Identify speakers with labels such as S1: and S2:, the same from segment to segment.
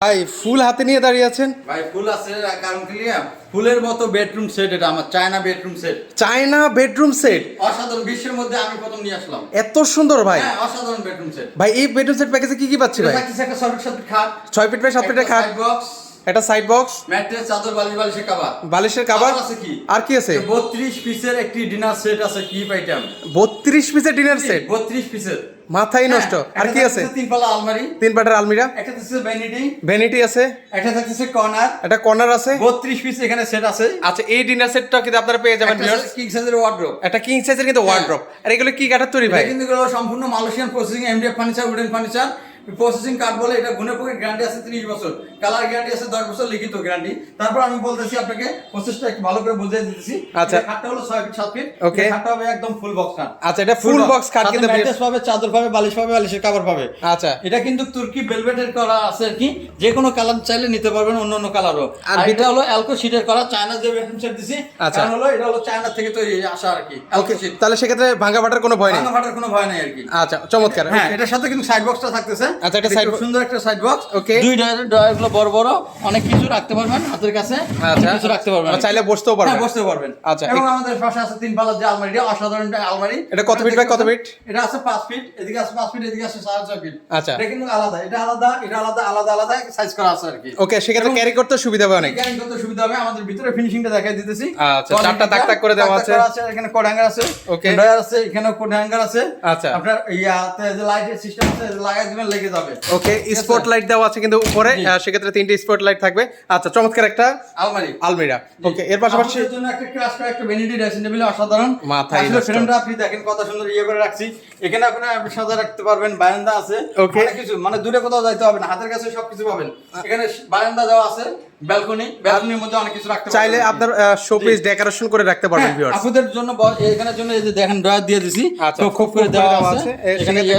S1: ভাই ফুল হাতে নিয়ে দাঁড়িয়ে আছেন?
S2: ভাই ফুল আছে কারণ কি ফুলের মতো বেডরুম সেট এটা আমার China bedroom set
S1: China bedroom set
S2: অসাধারণ বিশ্বের মধ্যে আমি প্রথম নিয়ে আসলাম।
S1: এত সুন্দর ভাই।
S2: হ্যাঁ অসাধারণ বেডরুম সেট
S1: ভাই এই বেডরুম সেট প্যাকেজে কি কি পাচ্ছি ভাই?
S2: থাকতেছে একটা সলিড সাথে খাট।
S1: ছয় ফিট বাই সাত ফিটের খাট।
S2: বক্স
S1: একটা সাইড বক্স
S2: ম্যাট্রেস চাদর বালিশ বালিশের কভার
S1: বালিশের কাবার
S2: আছে কি?
S1: আর কি আছে?
S2: বত্রিশ পিসের একটি ডিনার সেট আছে কি আইটেম
S1: বত্রিশ পিসের ডিনার সেট
S2: বত্রিশ পিসের
S1: মাথায় নষ্ট। আর কি আছে?
S2: তিন পাল্লা আলমারি।
S1: তিন পাটের আলমিরা?
S2: একটা থাকছে ভ্যানিটি
S1: ভ্যানিটি আছে।
S2: একটা থাকছে কর্নার
S1: একটা কর্নার আছে।
S2: বত্রিশ পিস এখানে সেট আছে।
S1: আচ্ছা এই ডিনার সেটটা কিন্তু আপনারা পেয়ে যাবেন ভিউয়ার্স
S2: কিং সাইজের ওয়ার্ড্রপ
S1: একটা কিং সাইজের কিন্তু ওয়ার্ড্রপ আর এগুলো কি কাঠের তৈরি ভাই?
S2: কিন্তু এগুলো সম্পূর্ণ Malaysian processing MDF furniture wooden furniture processing card বলে এটা গুণে পক্ষে গ্যারান্টি আছে 30 বছর। কালার গ্যারান্টি আছে 10 বছর লিখিত গ্যারান্টি তারপর আমি বলতেছি আপনাকে প্রসেসটা একটু ভালো করে বুঝিয়ে দিতেছি।
S1: আচ্ছা।
S2: খাটটা হলো 6 ফিট 7 ফিট. এটা খাটটা হবে একদম ফুল বক্স খাট
S1: আচ্ছা এটা ফুল বক্স খাট কিন্তু
S2: ম্যাট্রেস পাবে চাদর পাবে বালিশ পাবে বালিশের কভার পাবে।
S1: আচ্ছা।
S2: এটা কিন্তু তুর্কি ভেলভেটের করা আছে আর কি। যে কোনো কালার চাইলে নিতে পারবেন অন্য অন্য কালারও
S1: আর
S2: এটা হলো অ্যালকো শিটের করা চায়না যে বেডরুম সেট দিছি
S1: আচ্ছা।
S2: হলো এটা হলো চায়না থেকে তৈরি আসা আর কি
S1: ওকে
S2: অ্যালকো শিট
S1: তাহলে সেক্ষেত্রে ভাঙা ফাটার কোনো ভয় নেই।
S2: ভাঙা ফাটার কোনো ভয় নাই আর কি।
S1: আচ্ছা চমৎকার।
S2: হ্যাঁ এটার সাথে কিন্তু সাইড বক্সটা থাকতেছে।
S1: আচ্ছা, box-
S2: সুন্দর একটা সাইড বক্স
S1: Okay.
S2: দুই গুলো বড় বড় অনেক কিছু রাখতে পারবেন হাতের কাছে
S1: আচ্ছা।
S2: কিছু রাখতে পারবেন
S1: চাইলে বসতেও পারবেন।
S2: হ্যাঁ, বসতেও পারবেন
S1: আচ্ছা,
S2: এবং আমাদের পাশে আছে তিন পাল্লার যে আলমারিটা অসাধারণ আলমারি
S1: এটা কত feet by কত feet?
S2: এটা আছে 5 ফিট এদিকে আছে 5 ফিট এদিকে আছে 6.5 ফিট
S1: আচ্ছা।
S2: এটা কিন্তু আলাদা এটা আলাদা এটা আলাদা আলাদা আলাদা সাইজ করা আছে আর কি
S1: ওকে সেক্ষেত্রে ক্যারি করতে সুবিধা হবে অনেক
S2: ক্যারিং করতে সুবিধা হবে আমাদের ভিতরে ফিনিশিংটা দেখাই দিতেছি
S1: আচ্ছা, চারটা দাগ দাগ করে দেওয়া আছে।
S2: এখানে কোড হ্যাঙ্গার আছে
S1: Okay.
S2: ডয়ার আছে এখানে কোড হ্যাঙ্গার আছে
S1: আচ্ছা।
S2: আপনার ইয়াতে যে লাইটের সিস্টেম আছে লাগাই দিবেন লেগে যাবে।
S1: ওকে
S2: ঠিক আছে?
S1: স্পট লাইট দেওয়া আছে কিন্তু উপরে সেক্ষেত্রে তিনটে স্পট লাইট থাকবে। আচ্ছা চমৎকার একটা
S2: আলমারি।
S1: আলমিরা। ওকে এর পাশাপাশি
S2: জন্য একটা ক্রাশ করা একটা ভ্যানিটি ড্রেসিং টেবিল অসাধারণ।
S1: মাথায়
S2: আসলে ফ্রেমটা আপনি দেখেন কত সুন্দর ইয়ে করে রাখছি। এখানে আপনি সাজা রাখতে পারবেন বারান্দা আছে. অনেক কিছু মানে দূরে কোথাও যাইতে হবে না হাতের কাছে সবকিছু পাবেন। এখানে বারান্দা দেওয়া আছে ব্যালকনি ব্যালকনির মধ্যে অনেক কিছু রাখতে
S1: চাইলে আপনার শোপিস ডেকোরেশন করে রাখতে পারবেন
S2: হ্যাঁ,
S1: ভিউয়ার্স
S2: আপুদের জন্য এখানের জন্য এই যে দেখেন ড্রয়ার দিয়ে দিছি।
S1: আচ্ছা,
S2: তো খুব করে দেওয়া আছে। এখানে ইয়ে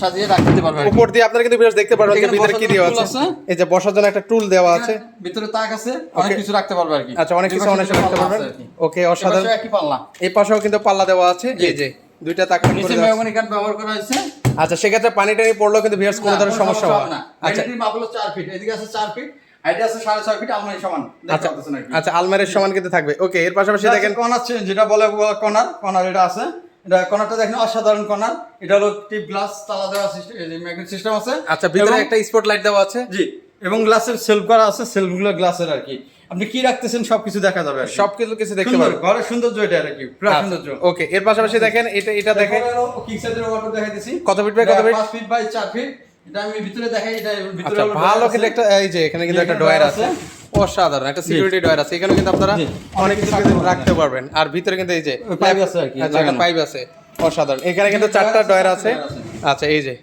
S2: সাজিয়ে রাখতে পারবেন।
S1: উপর দিয়ে আপনারা কিন্তু ভিউয়ার্স দেখতে পারবেন যে ভিতরে কি দেওয়া আছে। এই যে বসার জন্য একটা টুল দেওয়া আছে।
S2: ভিতরে তাক আছে অনেক কিছু রাখতে পারবে আর কি।
S1: আচ্ছা অনেক কিছু অনেক
S2: পাশে
S1: রাখতে পারবেন।
S2: আছে
S1: ওকে অসাধারণ।
S2: একই পাল্লা।
S1: এই পাশেও কিন্তু পাল্লা দেওয়া আছে।
S2: জি।
S1: এই যে দুইটা তাক করে
S2: নিচে মেহগনি কাঠ ব্যবহার করা হয়েছে।
S1: আচ্ছা সেক্ষেত্রে পানি টানি পড়লেও কিন্তু ভিউয়ার্স কোনো ধরনের সমস্যা হবে না। আচ্ছা।
S2: ভ্যানিটির মাপ হলো 4 ফিট এদিকে আছে 4 ফিট হাইটে আছে 6.5 ফিট আলমারি সমান। দেখতে
S1: আচ্ছা
S2: পাচ্ছেন
S1: আচ্ছা আলমারির সমান কিন্তু থাকবে। ওকে এর পাশাপাশি
S2: এটা
S1: দেখেন
S2: আছে কর্নার চেঞ্জ যেটা বলে কর্নার কর্নার এটা আছে। এটা কর্নারটা দেখেন অসাধারণ কর্নার এটা হলো টিপ গ্লাস তালা দেওয়া সিস্টেম ম্যাগনেট সিস্টেম আছে।
S1: আচ্ছা ভিতরে একটা স্পট লাইট দেওয়া আছে।
S2: জি এবং গ্লাসের সেলফ করা আছে সেলফগুলো গ্লাসের আর কি। আপনি কি রাখতেছেন সবকিছু দেখা যাবে।
S1: সবকিছু কিছু দেখতে পারবেন
S2: ঘরের সৌন্দর্য এটা আর কি পুরো সৌন্দর্য।
S1: ওকে এর পাশাপাশি দেখেন এটা এটা দেখেন।
S2: কিং সাইজের ওয়াটার দেখাই দিছি।
S1: কত feet by কত feet?
S2: 5 ফিট বাই 4 ফিট এটা আমি ভিতরে দেখাই এটা ভিতরে
S1: আচ্ছা ভালো কিন্তু একটা এই যে এখানে কিন্তু একটা ডয়ার আছে। অসাধারণ একটা সিকিউরিটি ডয়ার আছে। এখানে কিন্তু আপনারা অনেক কিছু কিন্তু রাখতে পারবেন। আর ভিতরে কিন্তু এই যে
S2: পাইপ আছে আর কি,
S1: আচ্ছা। পাইপ আছে। অসাধারণ। এখানে কিন্তু চারটা
S2: ডয়ার আছে,
S1: আচ্ছা এই যে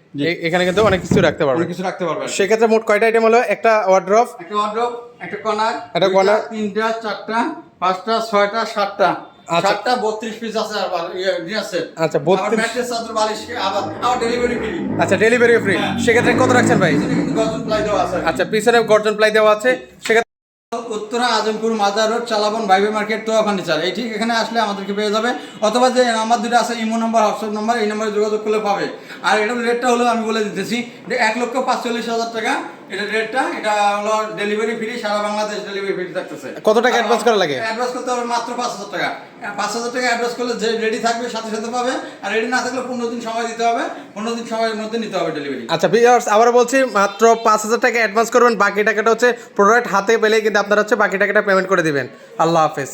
S1: এখানে কিন্তু অনেক কিছু রাখতে পারবেন।
S2: অনেক কিছু রাখতে পারবেন।
S1: সেক্ষেত্রে মোট কয়টা আইটেম হলো? একটা ওয়ার্ড্রপ
S2: একটা ওয়ার্ড্রপ একটা কর্নার
S1: একটা corner।
S2: তিনটা চারটা পাঁচটা ছয়টা সাতটা।
S1: আচ্ছা।
S2: সাতটা 32 পিস আছে আর ইয়ে নিয়ে আছে।
S1: আচ্ছা,
S2: আবার
S1: 32
S2: ম্যাট্রেস চাদর বালিশ আবার আবার ডেলিভারি ফ্রি
S1: আচ্ছা ডেলিভারি ফ্রি সেক্ষেত্রে কত রাখছেন ভাই?
S2: গর্জন প্লাই দেওয়া আছে।
S1: আচ্ছা পিছনে গর্জন প্লাই দেওয়া আছে। সেক্ষেত্রে
S2: উত্তরা আজমপুর মাজার রোড, চালাবন বাইবে মার্কেট, তোয়া ফার্নিচার। এই ঠিক এখানে আসলে আমাদেরকে পেয়ে যাবে। অথবা যে নাম্বার দুটো আছে, ইমো নাম্বার, হোয়াটসঅ্যাপ নম্বর, এই নম্বরে যোগাযোগ করলে পাবে। আর এটার রেটটা হলো আমি বলে দিতেছি এক লক্ষ পাঁচচল্লিশ হাজার টাকা। এটা রেটটা এটা হলো ডেলিভারি ফ্রি সারা বাংলাদেশ ডেলিভারি ফ্রি থাকতেছে।
S1: কত টাকা advance করা লাগে?
S2: অ্যাডভান্স করতে হবে মাত্র পাঁচ হাজার টাকা। পাঁচ হাজার টাকা অ্যাডভান্স করলে যে রেডি থাকবে সাথে সাথে পাবে। আর রেডি না থাকলে পনেরো দিন সময় দিতে হবে। পনেরো দিন সময়ের মধ্যে নিতে হবে ডেলিভারি
S1: আচ্ছা ভিউয়ার্স আবার বলছি মাত্র পাঁচ হাজার টাকা অ্যাডভান্স করবেন বাকি টাকাটা হচ্ছে প্রোডাক্ট হাতে পেলেই কিন্তু আপনারা হচ্ছে বাকি টাকাটা পেমেন্ট করে দিবেন। আল্লাহ হাফেজ।